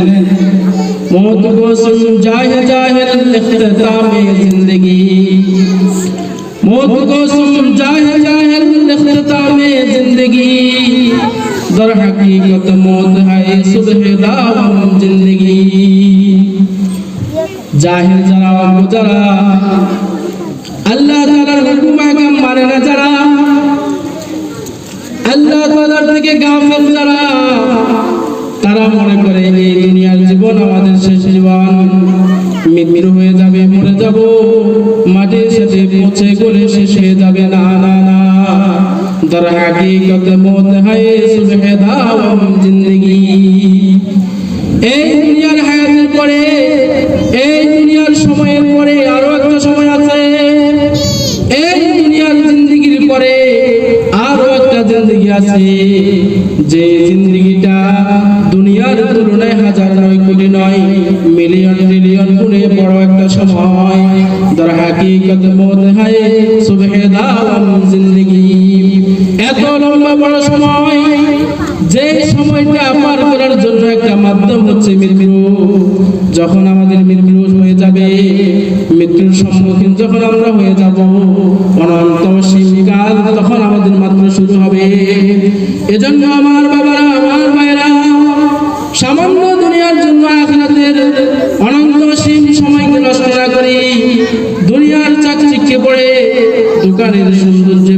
मौत को समझाए जाहिल अख्ताम जिंदगी मौत को समझाए जाहिल अख्ताम जिंदगी दर हकीकत मौत है सुबह दाम जिंदगी जाहिल जरा मुजरा अल्लाह ताला हुकुम का माने ना जरा अल्लाह ताला के गाफिल जरा তারা মনে করে এই দুনিয়ার জীবন আমাদের শেষ জীবন। মৃত্যু হয়ে যাবে, মরে যাব। মাটির সাথে পচে গলে শেষ হয়ে যাবে। না না না। দর হাকিকত মত হয় সুবহে দাওয়াম জিন্দগি। এই দুনিয়ার হায়াতের পরে, এই দুনিয়ার সময়ের পরে আরও একটা সময় আছে। এই দুনিয়ার জিন্দগির পরে আরও একটা জিন্দগি আছে। যে জিন্দগিটা দুনিয়ার তুলনায় হাজার নয় কোটি নয় মিলিয়ন মিলিয়ন গুণে বড় একটা সময়। দর হাকিকত মত হয়, সুবহে দাওয়াম জিন্দগি। এত লম্বা বড় সময়, যে সময়টা পার করার জন্য একটা মাধ্যম হচ্ছে মৃত্যু। যখন আমাদের মৃত্যু হয়ে যাবে, মৃত্যুর সম্মুখীন যখন আমরা হয়ে যাব অনন্ত সীমকাল তখন আমাদের মাত্র শুরু হবে। এজন্য আমার বাবারা দোকানের সৌন্দর্যে